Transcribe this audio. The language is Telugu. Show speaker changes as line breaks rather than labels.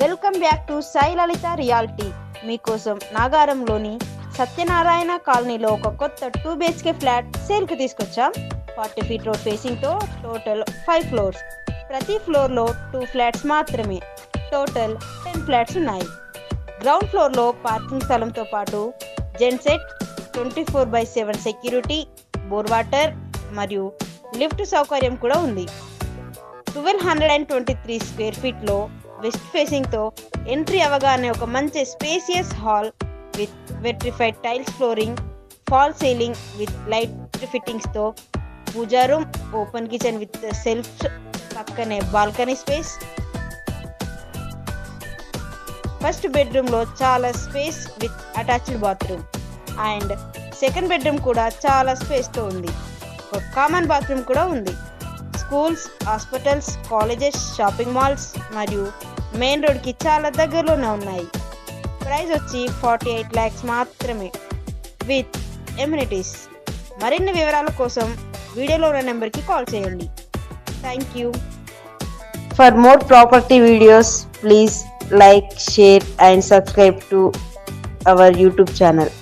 Welcome back to Sai Lalitha reality. మీకోసం నాగారంలోని సత్యనారాయణ కాలనీలో ఒక కొత్త టూ బిహెచ్కే ఫ్లాట్ సేల్కి తీసుకొచ్చాం. ఫార్టీ ఫీట్ రోడ్ ఫేసింగ్తో టోటల్ ఫైవ్ ఫ్లోర్స్. ప్రతి ఫ్లోర్లో టూ ఫ్లాట్స్ మాత్రమే. టోటల్ టెన్ ఫ్లాట్స్ ఉన్నాయి. గ్రౌండ్ ఫ్లోర్లో పార్కింగ్ స్థలంతో పాటు genset twenty four by seven security bore water మరియు లిఫ్ట్ సౌకర్యం కూడా ఉంది. Twelve hundred and twenty three square ఫీట్లో west ఫేసింగ్తో ఎంట్రీ అవగానే ఒక మంచి spacious hall with vitrified tiles flooring fall ceiling with light ఫిట్టింగ్స్తో puja room open kitchen with self పక్కనే బాల్కనీ స్పేస్ ఫస్ట్ బెడ్రూమ్లో చాలా space with attached bathroom and second bedroom కూడా చాలా స్పేస్తో ఉంది. ఒక కామన్ బాత్రూమ్ కూడా ఉంది. Schools hospitals colleges shopping malls మరియు మెయిన్ రోడ్కి చాలా దగ్గరలోనే ఉన్నాయి. ప్రైస్ వచ్చి ఫార్టీ ఎయిట్ ల్యాక్స్ మాత్రమే. With amenities. మరిన్ని వివరాల కోసం వీడియోలో ఉన్న నెంబర్కి కాల్ చేయండి. Thank you. For more property videos please like share and subscribe to our YouTube channel